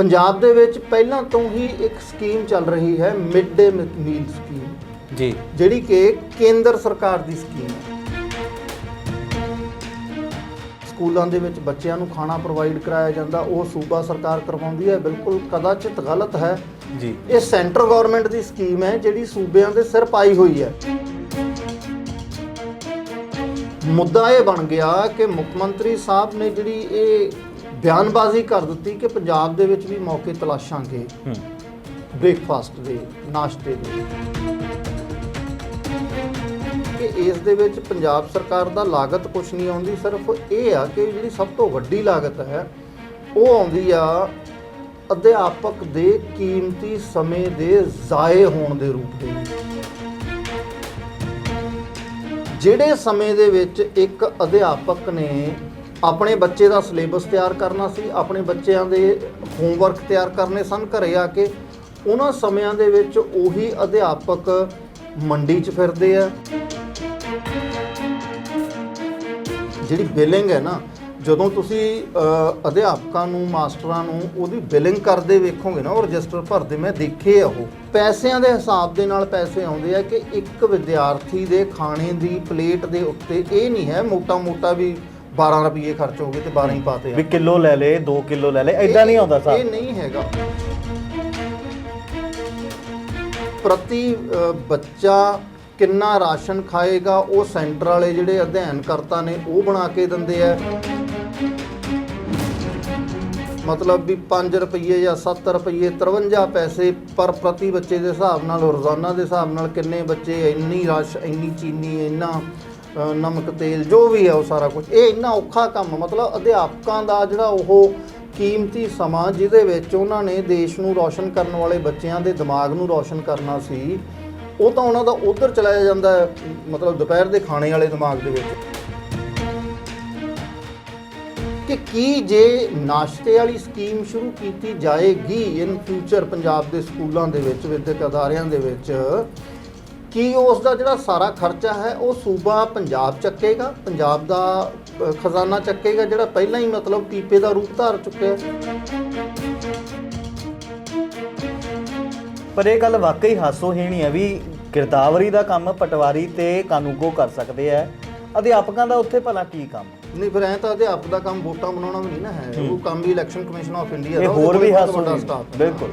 ਪੰਜਾਬ ਦੇ ਵਿੱਚ ਪਹਿਲਾਂ ਤੋਂ ਹੀ ਇੱਕ ਸਕੀਮ ਚੱਲ ਰਹੀ ਹੈ ਮਿਡ ਡੇ ਮੀਲ ਸਕੀਮ। ਜੀ। ਜਿਹੜੀ ਕਿ ਕੇਂਦਰ ਸਰਕਾਰ ਦੀ ਸਕੀਮ ਹੈ। ਸਕੂਲਾਂ ਦੇ ਵਿੱਚ ਬੱਚਿਆਂ ਨੂੰ ਖਾਣਾ ਪ੍ਰੋਵਾਈਡ ਕਰਾਇਆ ਜਾਂਦਾ ਉਹ ਸੂਬਾ ਸਰਕਾਰ ਕਰਵਾਉਂਦੀ ਹੈ। ਬਿਲਕੁਲ ਕਦਾਚਿਤ ਗਲਤ ਹੈ। ਜੀ। ਇਹ ਸੈਂਟਰ ਗਵਰਨਮੈਂਟ ਦੀ ਸਕੀਮ ਹੈ ਜਿਹੜੀ ਸੂਬਿਆਂ ਦੇ ਸਿਰ ਪਾਈ ਹੋਈ ਹੈ। ਮੁੱਦਾ ਇਹ ਬਣ ਗਿਆ ਕਿ ਮੁੱਖ ਮੰਤਰੀ ਸਾਹਿਬ ਨੇ ਜਿਹੜੀ ਇਹ ਬਿਆਨਬਾਜ਼ੀ ਕਰ ਦਿੱਤੀ ਕਿ ਪੰਜਾਬ ਦੇ ਵਿੱਚ ਵੀ ਮੌਕੇ ਤਲਾਸ਼ਾਂਗੇ। ਹੂੰ। ਬ੍ਰੇਕਫਾਸਟ ਦੇ ਨਾਸ਼ਤੇ ਦੇ। ਕਿ ਇਸ ਦੇ ਵਿੱਚ ਪੰਜਾਬ ਸਰਕਾਰ ਦਾ ਲਾਗਤ ਕੁਝ ਨਹੀਂ ਆਉਂਦੀ ਸਿਰਫ ਇਹ ਆ ਕਿ ਜਿਹੜੀ ਸਭ ਤੋਂ ਵੱਡੀ ਲਾਗਤ ਹੈ ਉਹ ਆਉਂਦੀ ਆ ਅਧਿਆਪਕ ਦੇ ਕੀਮਤੀ ਸਮੇਂ ਦੇ ਜ਼ਾਏ ਹੋਣ ਦੇ ਰੂਪ ਦੇ ਜਿਹੜੇ ਸਮੇਂ ਦੇ ਵਿੱਚ ਇੱਕ ਅਧਿਆਪਕ ਨੇ ਆਪਣੇ ਬੱਚੇ ਦਾ ਸਿਲੇਬਸ ਤਿਆਰ ਕਰਨਾ ਸੀ, ਆਪਣੇ ਬੱਚਿਆਂ ਦੇ ਹੋਮਵਰਕ ਤਿਆਰ ਕਰਨੇ ਸਨ ਘਰੇ ਆ ਕੇ। ਉਹਨਾਂ ਸਮਿਆਂ ਦੇ ਵਿੱਚ ਉਹੀ ਅਧਿਆਪਕ ਮੰਡੀ 'ਚ ਫਿਰਦੇ ਆ। ਜਿਹੜੀ ਬਿਲਿੰਗ ਹੈ ਨਾ, ਜਦੋਂ ਤੁਸੀਂ ਅਧਿਆਪਕਾਂ ਨੂੰ, ਮਾਸਟਰਾਂ ਨੂੰ ਉਹਦੀ ਬਿਲਿੰਗ ਕਰਦੇ ਵੇਖੋਗੇ ਨਾ, ਉਹ ਰਜਿਸਟਰ ਭਰਦੇ, ਮੈਂ ਦੇਖੇ ਆ ਉਹ। ਪੈਸਿਆਂ ਦੇ ਹਿਸਾਬ ਦੇ ਨਾਲ ਪੈਸੇ ਆਉਂਦੇ ਆ ਕਿ ਇੱਕ ਵਿਦਿਆਰਥੀ ਦੇ ਖਾਣੇ ਦੀ ਪਲੇਟ ਦੇ ਉੱਤੇ ਇਹ ਨਹੀਂ ਹੈ ਮੋਟਾ ਮੋਟਾ ਵੀ 12 ਰੁਪਏ ਖਰਚ ਹੋ ਗਏ ਤੇ 12 ਹੀ ਪਾਤੇ ਵੀ ਕਿਲੋ ਲੈ ਲੇ 2 ਕਿਲੋ ਲੈ ਲੇ ਐਦਾਂ ਨਹੀਂ ਆਉਂਦਾ ਇਹ ਸਾਹਿਬ ਨਹੀਂ ਹੈਗਾ। ਪ੍ਰਤੀ ਅ, ਬੱਚਾ ਕਿੰਨਾ ਰਾਸ਼ਨ ਖਾਏਗਾ ਉਹ ਸੈਂਟਰ ਵਾਲੇ ਜਿਹੜੇ ਅਧਿਐਨ ਕਰਤਾ ਨੇ ਉਹ ਬਣਾ ਕੇ ਦਿੰਦੇ ਆ। ਮਤਲਬ ਵੀ 5 ਰੁਪਏ ਜਾਂ 7 ਰੁਪਏ 53 ਪੈਸੇ ਪਰ ਪ੍ਰਤੀ ਬੱਚੇ ਦੇ ਹਿਸਾਬ ਨਾਲ ਰੋਜ਼ਾਨਾ ਦੇ ਹਿਸਾਬ ਨਾਲ ਕਿੰਨੇ ਬੱਚੇ ਇੰਨੀ ਰਸ਼ ਇੰਨੀ ਚੀਨੀ ਇੰਨਾ ਅ, ਨਮਕ ਤੇਲ ਜੋ ਵੀ ਹੈ ਉਹ ਸਾਰਾ ਕੁਝ ਇਹ ਇੰਨਾ ਔਖਾ ਕੰਮ ਮਤਲਬ ਅਧਿਆਪਕਾਂ ਦਾ ਜਿਹੜਾ ਉਹ ਕੀਮਤੀ ਸਮਾਂ ਜਿਹਦੇ ਵਿੱਚ ਉਹਨਾਂ ਨੇ ਦੇਸ਼ ਨੂੰ ਰੌਸ਼ਨ ਕਰਨ ਵਾਲੇ ਬੱਚਿਆਂ ਦੇ ਦਿਮਾਗ ਨੂੰ ਰੌਸ਼ਨ ਕਰਨਾ ਸੀ ਉਹ ਤਾਂ ਉਹਨਾਂ ਦਾ ਉਧਰ ਚਲਾਇਆ ਜਾਂਦਾ ਹੈ ਮਤਲਬ ਦੁਪਹਿਰ ਦੇ ਖਾਣੇ ਵਾਲੇ ਦਿਮਾਗ ਦੇ ਵਿੱਚ। ਕਿ ਕੀ ਜੇ ਨਾਸ਼ਤੇ ਵਾਲੀ ਸਕੀਮ ਸ਼ੁਰੂ ਕੀਤੀ ਜਾਏਗੀ ਇਨ ਫਿਊਚਰ ਪੰਜਾਬ ਦੇ ਸਕੂਲਾਂ ਦੇ ਵਿੱਚ ਵਿਦਿਅਕ ਅਦਾਰਿਆਂ ਦੇ ਵਿੱਚ ਕੀ ਉਸ ਦਾ ਜਿਹੜਾ ਸਾਰਾ ਖਰਚਾ ਹੈ ਉਹ ਸੂਬਾ ਪੰਜਾਬ ਚੱਕੇਗਾ? ਪੰਜਾਬ ਦਾ ਖਜ਼ਾਨਾ ਚੱਕੇਗਾ ਜਿਹੜਾ ਪਹਿਲਾਂ ਹੀ ਮਤਲਬ ਪੀਪੇ ਦਾ ਰੂਪ ਧਾਰ ਚੁੱਕਿਆ ਪਰ ਇਹ ਗੱਲ ਵਾਕਈ ਹਾਸੋਹੀਣੀ ਹੈ ਵੀ ਗਿਰਦਾਵਰੀ ਦਾ ਕੰਮ ਪਟਵਾਰੀ ਤੇ ਕਾਨੂੰਗੋ ਕਰ ਸਕਦੇ ਆ ਅਧਿਆਪਕਾਂ ਦਾ ਉੱਥੇ ਭਲਾ ਕੀ ਕੰਮ? ਨਹੀਂ ਫਿਰ ਐ ਤਾਂ ਅਧਿਆਪਕ ਦਾ ਕੰਮ ਵੋਟਾਂ ਬਣਾਉਣਾ ਵੀ ਨਹੀਂ ਨਾ ਹੈ। ਉਹ ਕੰਮ ਵੀ ਇਲੈਕਸ਼ਨ ਕਮਿਸ਼ਨ ਆਫ ਇੰਡੀਆ ਦਾ ਇਹ ਹੋਰ ਵੀ ਹਾਸੋਹੀਣੀ। ਬਿਲਕੁਲ।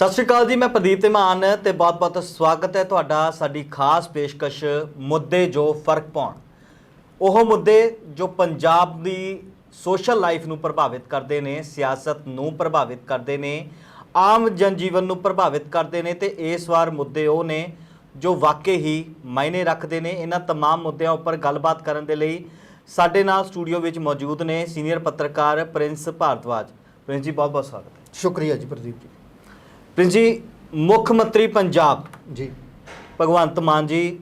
ਸਤਿ ਸ਼੍ਰੀ ਅਕਾਲ ਜੀ ਮੈਂ ਪ੍ਰਦੀਪ ਧੀਮਾਨ ਤੇ ਬਹੁਤ-ਬਹੁਤ ਸਵਾਗਤ ਹੈ ਤੁਹਾਡਾ ਸਾਡੀ ਖਾਸ ਪੇਸ਼ਕਸ਼ ਮੁੱਦੇ ਜੋ ਫਰਕ ਪਾਉਣ ਉਹ ਮੁੱਦੇ ਜੋ ਪੰਜਾਬ ਦੀ ਸੋਸ਼ਲ ਲਾਈਫ ਨੂੰ ਪ੍ਰਭਾਵਿਤ ਕਰਦੇ ਨੇ ਸਿਆਸਤ ਨੂੰ ਪ੍ਰਭਾਵਿਤ ਕਰਦੇ ਨੇ ਆਮ ਜਨਜੀਵਨ ਨੂੰ ਪ੍ਰਭਾਵਿਤ ਕਰਦੇ ਨੇ ਤੇ ਇਸ ਵਾਰ ਮੁੱਦੇ ਉਹ ਨੇ ਜੋ ਵਾਕਈ ਹੀ ਮਾਇਨੇ ਰੱਖਦੇ ਨੇ ਇਹਨਾਂ तमाम ਮੁੱਦਿਆਂ ਉੱਪਰ ਗੱਲਬਾਤ ਕਰਨ ਦੇ ਲਈ ਸਾਡੇ ਨਾਲ ਸਟੂਡੀਓ ਵਿੱਚ ਮੌਜੂਦ ਨੇ ਸੀਨੀਅਰ ਪੱਤਰਕਾਰ ਪ੍ਰਿੰਸ ਭਾਰਤਵਾਜ ਪ੍ਰਿੰਸ ਜੀ ਬਹੁਤ-ਬਹੁਤ ਸਵਾਗਤ ਹੈ ਸ਼ੁਕਰੀਆ ਜੀ ਪ੍ਰਦੀਪ ਜੀ ਪ੍ਰਿੰਸ ਜੀ ਮੁੱਖ ਮੰਤਰੀ ਪੰਜਾਬ। ਜੀ। ਭਗਵੰਤ ਮਾਨ ਜੀ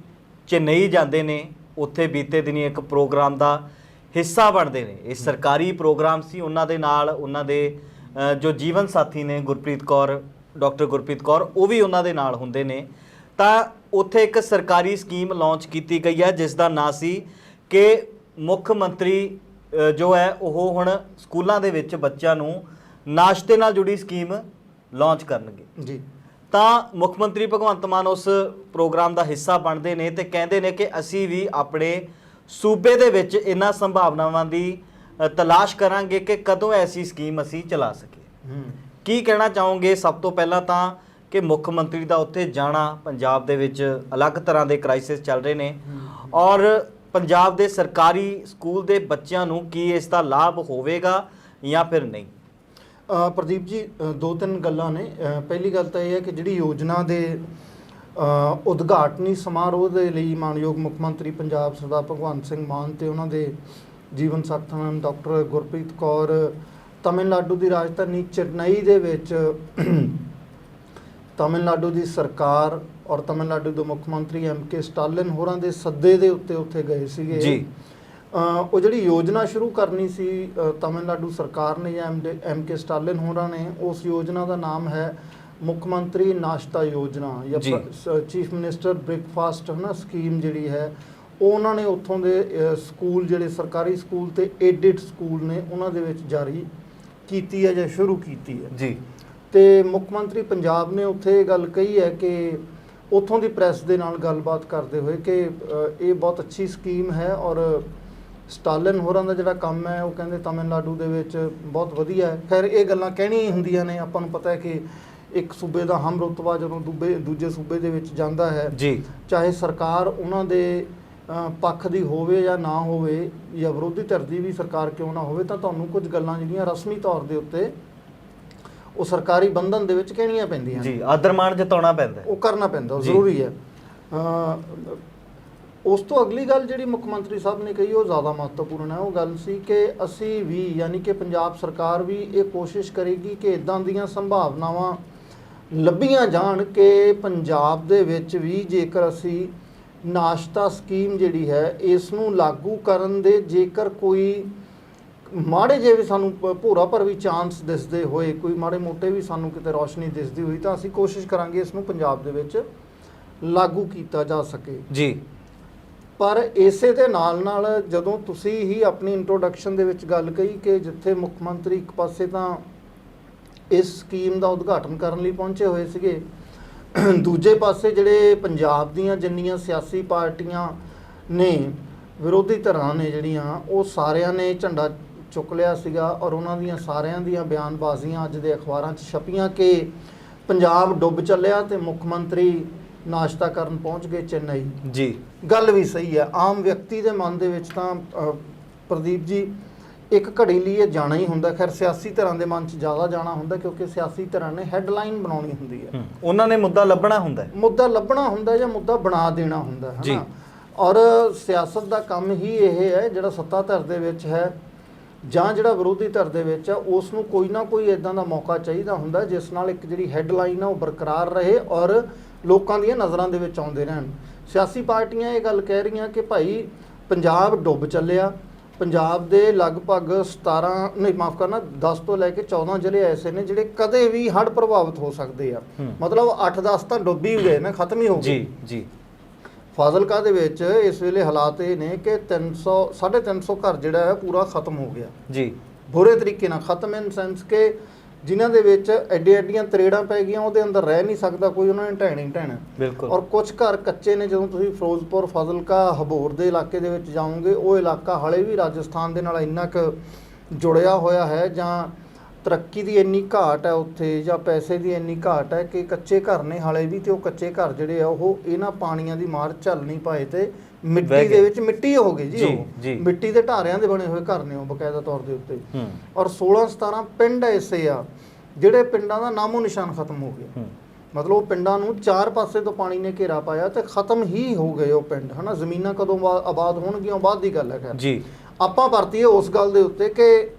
ਚੇਨਈ ਜਾਂਦੇ ਨੇ ਉੱਥੇ ਬੀਤੇ ਦਿਨੀ ਇੱਕ ਪ੍ਰੋਗਰਾਮ ਦਾ ਹਿੱਸਾ ਬਣਦੇ ਨੇ। ਇਹ ਸਰਕਾਰੀ ਪ੍ਰੋਗਰਾਮ ਸੀ ਉਹਨਾਂ ਦੇ ਨਾਲ ਉਹਨਾਂ ਦੇ ਜੋ ਜੀਵਨ ਸਾਥੀ ਨੇ ਗੁਰਪ੍ਰੀਤ ਕੌਰ ਡਾਕਟਰ ਗੁਰਪ੍ਰੀਤ ਕੌਰ ਉਹ ਵੀ ਉਹਨਾਂ ਦੇ ਨਾਲ ਹੁੰਦੇ ਨੇ। ਤਾਂ ਉੱਥੇ ਇੱਕ ਸਰਕਾਰੀ ਸਕੀਮ ਲਾਂਚ ਕੀਤੀ ਗਈ ਹੈ ਜਿਸ ਦਾ ਨਾਂ ਸੀ ਕਿ ਮੁੱਖ ਮੰਤਰੀ ਜੋ ਹੈ ਉਹ ਹੁਣ ਸਕੂਲਾਂ ਦੇ ਵਿੱਚ ਬੱਚਿਆਂ ਨੂੰ ਨਾਸ਼ਤੇ ਨਾਲ ਜੁੜੀ ਸਕੀਮ ਲਾਂਚ ਕਰਨਗੇ। ਜੀ। ਤਾਂ ਮੁੱਖ ਮੰਤਰੀ ਭਗਵੰਤ ਮਾਨ ਉਸ ਪ੍ਰੋਗਰਾਮ ਦਾ ਹਿੱਸਾ ਬਣਦੇ ਨੇ ਤੇ ਕਹਿੰਦੇ ਨੇ ਕਿ ਅਸੀਂ ਵੀ ਆਪਣੇ ਸੂਬੇ ਦੇ ਵਿੱਚ ਇਹਨਾਂ ਸੰਭਾਵਨਾਵਾਂ ਦੀ ਤਲਾਸ਼ ਕਰਾਂਗੇ ਕਿ ਕਦੋਂ ਐਸੀ ਸਕੀਮ ਅਸੀਂ ਚਲਾ ਸਕੀਏ। ਕੀ ਕਹਿਣਾ ਚਾਹੋਗੇ? ਸਭ ਤੋਂ ਪਹਿਲਾਂ ਤਾਂ ਕਿ ਮੁੱਖ ਮੰਤਰੀ ਦਾ ਉੱਥੇ ਜਾਣਾ ਪੰਜਾਬ ਦੇ ਵਿੱਚ ਅਲੱਗ ਤਰ੍ਹਾਂ ਦੇ ਕ੍ਰਾਈਸਿਸ ਚੱਲ ਰਹੇ ਨੇ। ਔਰ ਪੰਜਾਬ ਦੇ ਸਰਕਾਰੀ ਸਕੂਲ ਦੇ ਬੱਚਿਆਂ ਨੂੰ ਕੀ ਇਸ ਦਾ ਲਾਭ ਹੋਵੇਗਾ ਜਾਂ ਫਿਰ ਨਹੀਂ? ਅ, ਪ੍ਰਦੀਪ ਜੀ ਅ, ਦੋ ਤਿੰਨ ਗੱਲਾਂ ਨੇ ਅ, ਪਹਿਲੀ ਗੱਲ ਤਾਂ ਇਹ ਹੈ ਕਿ ਜਿਹੜੀ ਯੋਜਨਾ ਦੇ ਅ, ਉਦਘਾਟਨੀ ਸਮਾਰੋਹ ਦੇ ਲਈ ਮਾਨਯੋਗ ਮੁੱਖ ਮੰਤਰੀ ਪੰਜਾਬ ਸਰਦਾਰ ਭਗਵੰਤ ਸਿੰਘ ਮਾਨ ਤੇ ਉਹਨਾਂ ਦੇ ਜੀਵਨ ਸਾਥਣ ਡਾਕਟਰ ਗੁਰਪ੍ਰੀਤ ਕੌਰ ਤਮਿਲਨਾਡੂ ਦੀ ਰਾਜਧਾਨੀ ਚੇਨਈ ਦੇ ਵਿੱਚ ਤਮਿਲਨਾਡੂ ਦੀ ਸਰਕਾਰ ਔਰ ਤਮਿਲਨਾਡੂ ਦੇ ਮੁੱਖ ਮੰਤਰੀ ਐਮ ਕੇ ਸਟਾਲਿਨ ਹੋਰਾਂ ਦੇ ਸੱਦੇ ਦੇ ਉੱਤੇ ਉੱਥੇ ਗਏ ਸੀਗੇ ਜੀ। ਉਹ ਜਿਹੜੀ ਯੋਜਨਾ ਸ਼ੁਰੂ ਕਰਨੀ ਸੀ ਤਮਿਲਨਾਡੂ ਸਰਕਾਰ ਨੇ ਜਾਂ ਐਮ ਕੇ ਸਟਾਲਿਨ ਹੋਰਾਂ ਨੇ ਉਸ ਯੋਜਨਾ ਦਾ ਨਾਮ ਹੈ ਮੁੱਖ ਮੰਤਰੀ ਨਾਸ਼ਤਾ ਯੋਜਨਾ ਜੀ। ਚੀਫ ਮਿਨਿਸਟਰ ਬ੍ਰੇਕਫਾਸਟ ਹਨਾ ਸਕੀਮ ਜਿਹੜੀ ਹੈ ਉਹ ਉਹਨਾਂ ਨੇ ਉੱਥੋਂ ਦੇ ਸਕੂਲ ਜਿਹੜੇ ਸਰਕਾਰੀ ਸਕੂਲ ਤੇ ਏਡਿਡ ਸਕੂਲ ਨੇ ਉਹਨਾਂ ਦੇ ਵਿੱਚ ਜਾਰੀ ਕੀਤੀ ਹੈ ਜਾਂ ਸ਼ੁਰੂ ਕੀਤੀ ਹੈ ਜੀ ਤੇ ਮੁੱਖ ਮੰਤਰੀ ਪੰਜਾਬ ਨੇ ਉੱਥੇ ਇਹ ਗੱਲ ਕਹੀ ਹੈ ਕਿ ਉੱਥੋਂ ਦੀ ਪ੍ਰੈਸ ਦੇ ਨਾਲ ਗੱਲਬਾਤ ਕਰਦੇ ਹੋਏ ਕਿ ਇਹ ਬਹੁਤ ਅੱਛੀ ਸਕੀਮ ਹੈ ਔਰ ਸਟਾਲਿਨ ਹੋਰਾਂ ਦਾ ਜਿਹੜਾ ਕੰਮ ਹੈ ਉਹ ਕਹਿੰਦੇ ਤਮਿਲਨਾਡੂ ਦੇ ਵਿੱਚ ਬਹੁਤ ਵਧੀਆ ਹੈ ਖੈਰ ਇਹ ਗੱਲਾਂ ਕਹਿਣੀਆਂ ਹੀ ਹੁੰਦੀਆਂ ਨੇ ਆਪਾਂ ਨੂੰ ਪਤਾ ਹੈ ਕਿ ਇੱਕ ਸੂਬੇ ਦਾ ਹਮ ਰੁਤਬਾ ਜਦੋਂ ਦੂਬੇ ਦੂਜੇ ਸੂਬੇ ਦੇ ਵਿੱਚ ਜਾਂਦਾ ਹੈ ਜੀ ਚਾਹੇ ਸਰਕਾਰ ਉਹਨਾਂ ਦੇ ਪੱਖ ਦੀ ਹੋਵੇ ਜਾਂ ਨਾ ਹੋਵੇ ਜਾਂ ਵਿਰੋਧੀ ਧਿਰ ਦੀ ਵੀ ਸਰਕਾਰ ਕਿਉਂ ਨਾ ਹੋਵੇ ਤਾਂ ਤੁਹਾਨੂੰ ਕੁਝ ਗੱਲਾਂ ਜਿਹੜੀਆਂ ਰਸਮੀ ਤੌਰ ਦੇ ਉੱਤੇ ਉਹ ਸਰਕਾਰੀ ਬੰਧਨ ਦੇ ਵਿੱਚ ਕਹਿਣੀਆਂ ਪੈਂਦੀਆਂ। ਜੀ ਆਦਰਮਾਨ ਜਤਾਉਣਾ ਪੈਂਦਾ। ਉਹ ਕਰਨਾ ਪੈਂਦਾ। ਜ਼ਰੂਰੀ ਹੈ ਉਸ ਤੋਂ ਅਗਲੀ ਗੱਲ ਜਿਹੜੀ ਮੁੱਖ ਮੰਤਰੀ ਸਾਹਿਬ ਨੇ ਕਹੀ, ਉਹ ਜ਼ਿਆਦਾ ਮਹੱਤਵਪੂਰਨ ਹੈ। ਉਹ ਗੱਲ ਸੀ ਕਿ ਅਸੀਂ ਵੀ, ਯਾਨੀ ਕਿ ਪੰਜਾਬ ਸਰਕਾਰ ਵੀ ਇਹ ਕੋਸ਼ਿਸ਼ ਕਰੇਗੀ ਕਿ ਇਦਾਂ ਦੀਆਂ ਸੰਭਾਵਨਾਵਾਂ ਲੱਭੀਆਂ ਜਾਣ ਕਿ ਪੰਜਾਬ ਦੇ ਵਿੱਚ ਵੀ ਜੇਕਰ ਅਸੀਂ ਨਾਸ਼ਤਾ ਸਕੀਮ ਜਿਹੜੀ ਹੈ ਇਸ ਨੂੰ ਲਾਗੂ ਕਰਨ ਦੇ ਜੇਕਰ ਕੋਈ ਮਾੜੇ ਜਿਹੇ ਵੀ ਸਾਨੂੰ ਭ- ਭੋਰਾ ਪਰ ਵੀ ਚਾਂਸ ਦਿਸਦੇ ਹੋਏ, ਕੋਈ ਮਾੜੇ ਮੋਟੇ ਵੀ ਸਾਨੂੰ ਕਿਤੇ ਰੌਸ਼ਨੀ ਦਿਸਦੀ ਹੋਈ, ਤਾਂ ਅਸੀਂ ਕੋਸ਼ਿਸ਼ ਕਰਾਂਗੇ ਇਸ ਨੂੰ ਪੰਜਾਬ ਦੇ ਵਿੱਚ ਲਾਗੂ ਕੀਤਾ ਜਾ ਸਕੇ। ਜੀ। ਪਰ ਇਸੇ ਦੇ ਨਾਲ ਨਾਲ ਜਦੋਂ ਤੁਸੀਂ ਹੀ ਆਪਣੀ ਇੰਟਰੋਡਕਸ਼ਨ ਦੇ ਵਿੱਚ ਗੱਲ ਕਹੀ ਕਿ ਜਿੱਥੇ ਮੁੱਖ ਮੰਤਰੀ ਇੱਕ ਪਾਸੇ ਤਾਂ ਇਸ ਸਕੀਮ ਦਾ ਉਦਘਾਟਨ ਕਰਨ ਲਈ ਪਹੁੰਚੇ ਹੋਏ ਸੀਗੇ, ਦੂਜੇ ਪਾਸੇ ਜਿਹੜੇ ਪੰਜਾਬ ਦੀਆਂ ਜਿੰਨੀਆਂ ਸਿਆਸੀ ਪਾਰਟੀਆਂ ਨੇ, ਵਿਰੋਧੀ ਧਿਰਾਂ ਨੇ ਜਿਹੜੀਆਂ, ਉਹ ਸਾਰਿਆਂ ਨੇ ਝੰਡਾ ਚੁੱਕ ਲਿਆ ਸੀਗਾ ਔਰ ਉਹਨਾਂ ਦੀਆਂ ਸਾਰਿਆਂ ਦੀਆਂ ਬਿਆਨਬਾਜ਼ੀਆਂ ਅੱਜ ਦੇ ਅਖਬਾਰਾਂ 'ਚ ਛਪੀਆਂ ਕਿ ਪੰਜਾਬ ਡੁੱਬ ਚੱਲਿਆ ਤੇ ਮੁੱਖ ਮੰਤਰੀ ਨਾਸ਼ਤਾ ਕਰਨ ਪਹੁੰਚ ਗਏ ਚੇਨਈ। ਜੀ। ਗੱਲ ਵੀ ਸਹੀ ਹੈ। ਆਮ ਵਿਅਕਤੀ ਦੇ ਮਨ ਦੇ ਵਿੱਚ ਤਾਂ ਪ੍ਰਦੀਪ ਜੀ ਇੱਕ ਘੜੀ ਲਈ ਇਹ ਜਾਣਾ ਹੀ ਹੁੰਦਾ। ਖੈਰ ਸਿਆਸੀ ਧਿਰਾਂ ਦੇ ਮਨ 'ਚ ਜ਼ਿਆਦਾ ਜਾਣਾ ਹੁੰਦਾ ਕਿਉਂਕਿ ਸਿਆਸੀ ਧਿਰਾਂ ਨੇ ਹੈਡਲਾਈਨ ਬਣਾਉਣੀ ਹੁੰਦੀ ਹੈ। ਹੂੰ, ਉਹਨਾਂ ਨੇ ਮੁੱਦਾ ਲੱਭਣਾ ਹੁੰਦਾ ਹੈ। ਮੁੱਦਾ ਲੱਭਣਾ ਹੁੰਦਾ ਜਾਂ ਮੁੱਦਾ ਬਣਾ ਦੇਣਾ ਹੁੰਦਾ ਹੈ ਜੀ। ਹਨਾ ਔਰ ਸਿਆਸਤ ਦਾ ਕੰਮ ਹੀ ਇਹ ਹੈ ਜਿਹੜਾ ਸੱਤਾ ਧਿਰ ਦੇ ਵਿੱਚ ਹੈ ਜਾਂ ਜਿਹੜਾ ਵਿਰੋਧੀ ਧਿਰ ਦੇ ਵਿੱਚ ਹੈ ਉਸ ਨੂੰ ਕੋਈ ਨਾ ਕੋਈ ਇਦਾਂ ਦਾ ਮੌਕਾ ਚਾਹੀਦਾ ਹੁੰਦਾ ਜਿਸ ਨਾਲ ਇੱਕ ਜਿਹੜੀ ਹੈਡਲਾਈਨ ਆ ਉਹ ਬਰਕਰਾਰ ਰਹੇ ਔਰ ਲੋਕਾਂ ਦੀਆਂ ਨਜ਼ਰਾਂ ਦੇ ਵਿੱਚ ਆਉਂਦੇ ਰਹਿਣ। ਸਿਆਸੀ ਪਾਰਟੀਆਂ ਇਹ ਗੱਲ ਕਹਿ ਰਹੀਆਂ ਕਿ ਭਾਈ ਪੰਜਾਬ ਡੁੱਬ ਚੱਲਿਆ। ਪੰਜਾਬ ਦੇ ਲਗਭਗ 17 ਨਹੀਂ ਮਾਫ ਕਰਨਾ 10 ਤੋਂ ਲੈ ਕੇ 14 ਜ਼ਿਲ੍ਹੇ ਐਸੇ ਨੇ ਜਿਹੜੇ ਕਦੇ ਵੀ ਹੜ੍ਹ ਪ੍ਰਭਾਵਿਤ ਹੋ ਸਕਦੇ ਆ। ਮਤਲਬ 8-10 ਤਾਂ ਡੁੱਬ ਹੀ ਗਏ ਨੇ ਖਤਮ ਹੀ ਹੋ ਗਏ। ਜੀ ਜੀ। ਫਾਜ਼ਿਲਕਾ ਦੇ ਵਿੱਚ ਇਸ ਵੇਲੇ ਹਾਲਾਤ ਇਹ ਨੇ ਕਿ 300 350 ਘਰ ਜਿਹੜਾ ਹੈ ਪੂਰਾ ਖਤਮ ਹੋ ਗਿਆ। ਜੀ। ਬੁਰੇ ਤਰੀਕੇ ਨਾਲ ਖਤਮ ਇਨ ਸੈਂਸ ਕਿ ਜਿਨ੍ਹਾਂ ਦੇ ਵਿੱਚ ਐਡੀ ਐਡੀਆਂ ਤਰੇੜਾਂ ਪੈ ਗਈਆਂ ਉਹਦੇ ਅੰਦਰ ਰਹਿ ਨਹੀਂ ਸਕਦਾ ਕੋਈ ਉਹਨਾਂ ਨੇ ਢਹਿਣਾ ਢਹਿਣਾ। ਬਿਲਕੁਲ। ਔਰ ਕੁਝ ਘਰ ਕੱਚੇ ਨੇ ਜਦੋਂ ਤੁਸੀਂ ਫਿਰੋਜ਼ਪੁਰ ਫਾਜ਼ਿਲਕਾ ਹਬੋਰ ਦੇ ਇਲਾਕੇ ਦੇ ਵਿੱਚ ਜਾਓਗੇ ਉਹ ਇਲਾਕਾ ਹਾਲੇ ਵੀ ਰਾਜਸਥਾਨ ਦੇ ਨਾਲ ਇੰਨਾ ਕੁ ਜੁੜਿਆ ਹੋਇਆ ਹੈ ਜਾਂ ਤਰੱਕੀ ਦੀ ਇੰਨੀ ਘਾਟ ਹੈ ਉੱਥੇ ਜਾਂ ਪੈਸੇ ਦੀ ਇੰਨੀ ਘਾਟ ਹੈ ਕਿ ਕੱਚੇ ਘਰ ਨੇ ਹਾਲੇ ਵੀ ਤੇ ਉਹ ਕੱਚੇ ਘਰ ਜਿਹੜੇ ਆ ਉਹ ਇਹਨਾਂ ਪਾਣੀਆਂ ਦੀ ਮਾਰ ਝੱਲ ਨਹੀਂ ਪਾਏ ਤੇ ਮਿੱਟੀ। ਦੇ ਵਿੱਚ ਮਿੱਟੀ ਹੋ ਗਈ ਜੀ ਉਹ। ਮਿੱਟੀ ਦੇ ਢਾਰਿਆਂ ਦੇ ਬਣੇ ਹੋਏ ਘਰ ਨੇ ਉਹ ਬਕਾਇਦਾ ਤੌਰ ਦੇ ਉੱਤੇ। ਔਰ 16 17 ਪਿੰਡ ਐਸੇ ਆ ਜਿਹੜੇ ਪਿੰਡਾਂ ਦਾ ਨਾਮੋ ਨਿਸ਼ਾਨ ਖਤਮ ਹੋ ਗਿਆ। ਮਤਲਬ ਉਹ ਪਿੰਡਾਂ ਨੂੰ ਚਾਰ ਪਾਸੇ ਤੋਂ ਪਾਣੀ ਨੇ ਘੇਰਾ ਪਾਇਆ ਤੇ ਖਤਮ ਹੀ ਹੋ ਗਏ ਉਹ ਪਿੰਡ ਹਨਾ? ਜ਼ਮੀਨਾਂ ਕਦੋਂ ਆਬਾਦ ਹੋਣਗੀਆਂ ਬਾਅਦ ਦੀ ਗੱਲ ਹੈ ਖੈਰ। ਜੀ। ਆਪਾਂ ਵਰਤੀਏ ਉਸ ਗੱਲ ਦੇ ਉੱਤੇ ਕਿ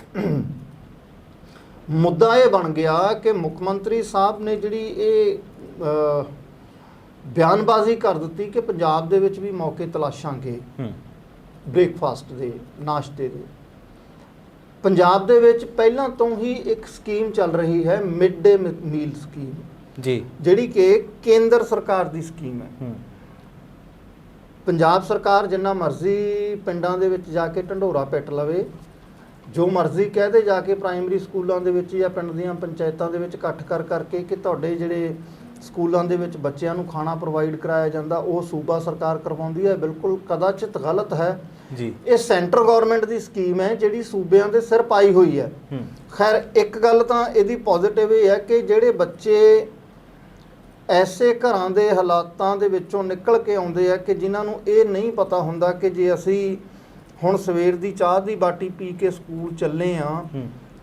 ਮੁੱਦਾ ਇਹ ਬਣ ਗਿਆ ਕਿ ਮੁੱਖ ਮੰਤਰੀ ਸਾਹਿਬ ਨੇ ਜਿਹੜੀ ਇਹ ਬਿਆਨਬਾਜ਼ੀ ਕਰ ਦਿੱਤੀ ਕਿ ਪੰਜਾਬ ਦੇ ਵਿੱਚ ਵੀ ਮੌਕੇ ਤਲਾਸ਼ਾਂਗੇ। ਹੂੰ। ਬ੍ਰੇਕਫਾਸਟ ਦੇ ਨਾਸ਼ਤੇ ਦੇ। ਪੰਜਾਬ ਦੇ ਵਿੱਚ ਪਹਿਲਾਂ ਤੋਂ ਹੀ ਇੱਕ ਸਕੀਮ ਚੱਲ ਰਹੀ ਹੈ ਮਿਡ ਡੇ ਮੀਲ ਸਕੀਮ। ਜੀ। ਜਿਹੜੀ ਕਿ ਕੇਂਦਰ ਸਰਕਾਰ ਦੀ ਸਕੀਮ ਹੈ। ਹੂੰ। ਪੰਜਾਬ ਸਰਕਾਰ ਜਿੰਨਾ ਮਰਜ਼ੀ ਪਿੰਡਾਂ ਦੇ ਵਿੱਚ ਜਾ ਕੇ ਢੰਡੋਰਾ ਪਿੱਟ ਲਵੇ ਜੋ ਮਰਜ਼ੀ ਕਹਦੇ ਜਾ ਕੇ ਪ੍ਰਾਇਮਰੀ ਸਕੂਲਾਂ ਦੇ ਵਿੱਚ ਜਾਂ ਪਿੰਡ ਦੀਆਂ ਪੰਚਾਇਤਾਂ ਦੇ ਵਿੱਚ ਇਕੱਠ ਕਰ ਕਰਕੇ ਕਿ ਤੁਹਾਡੇ ਜਿਹੜੇ ਸਕੂਲਾਂ ਦੇ ਵਿੱਚ ਬੱਚਿਆਂ ਨੂੰ ਖਾਣਾ ਪ੍ਰੋਵਾਈਡ ਕਰਾਇਆ ਜਾਂਦਾ ਉਹ ਸੂਬਾ ਸਰਕਾਰ ਕਰਵਾਉਂਦੀ ਹੈ ਬਿਲਕੁਲ ਕਦਾਚਿਤ ਗਲਤ ਹੈ। ਜੀ। ਇਹ ਸੈਂਟਰ ਗਵਰਨਮੈਂਟ ਦੀ ਸਕੀਮ ਹੈ ਜਿਹੜੀ ਸੂਬਿਆਂ ਦੇ ਸਿਰ ਪਾਈ ਹੋਈ ਹੈ। ਹੂੰ। ਖੈਰ ਇੱਕ ਗੱਲ ਤਾਂ ਇਹਦੀ ਪੋਜ਼ਿਟਿਵ ਇਹ ਹੈ ਕਿ ਜਿਹੜੇ ਬੱਚੇ ਐਸੇ ਘਰਾਂ ਦੇ ਹਾਲਾਤਾਂ ਦੇ ਵਿੱਚੋਂ ਨਿਕਲ ਕੇ ਆਉਂਦੇ ਆ ਕਿ ਜਿਨ੍ਹਾਂ ਨੂੰ ਇਹ ਨਹੀਂ ਪਤਾ ਹੁੰਦਾ ਕਿ ਜੇ ਅਸੀਂ ਹੁਣ ਸਵੇਰ ਦੀ ਚਾਹ ਦੀ ਬਾਟੀ ਪੀ ਕੇ ਸਕੂਲ ਚੱਲੇ ਆ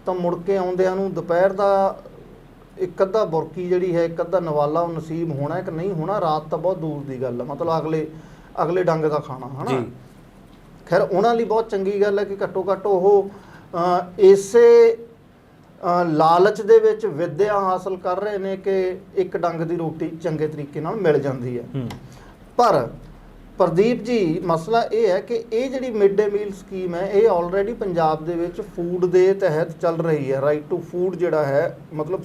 ਤਾਂ ਮੁੜ ਕੇ ਆਉਂਦਿਆਂ ਨੂੰ ਦੁਪਹਿਰ ਦਾ ਇੱਕ ਅੱਧਾ ਬੁਰਕੀ ਜਿਹੜੀ ਹੈ ਇੱਕ ਅੱਧਾ ਨਵਾਲਾ ਉਹ ਨਸੀਬ ਹੋਣਾ ਕਿ ਨਹੀਂ ਹੋਣਾ ਰਾਤ ਤਾਂ ਬਹੁਤ ਦੂਰ ਦੀ ਗੱਲ ਹੈ ਮਤਲਬ ਅਗਲੇ ਅਗਲੇ ਡੰਗ ਦਾ ਖਾਣਾ ਹਨਾ? ਖੈਰ ਉਹਨਾਂ ਲਈ ਬਹੁਤ ਚੰਗੀ ਗੱਲ ਹੈ ਕਿ ਘੱਟੋ ਘੱਟ ਉਹ ਇਸੇ ਲਾਲਚ ਦੇ ਵਿੱਚ ਵਿੱਦਿਆ ਹਾਸਲ ਕਰ ਰਹੇ ਨੇ ਕਿ ਇੱਕ ਡੰਗ ਦੀ ਰੋਟੀ ਚੰਗੇ ਤਰੀਕੇ ਨਾਲ ਮਿਲ ਜਾਂਦੀ ਹੂੰ। ਪਰ ਪ੍ਰਦੀਪ ਜੀ ਮਸਲਾ ਇਹ ਹੈ ਕਿ ਇਹ ਜਿਹੜੀ ਮਿਡ ਡੇ ਮੀਲ ਸਕੀਮ ਹੈ ਇਹ ਆਲਰੇਡੀ ਪੰਜਾਬ ਦੇ ਵਿੱਚ ਫੂਡ ਦੇ ਤਹਿਤ ਚੱਲ ਰਹੀ ਹੈ ਰਾਈਟ ਟੂ ਫੂਡ ਜਿਹੜਾ ਹੈ ਮਤਲਬ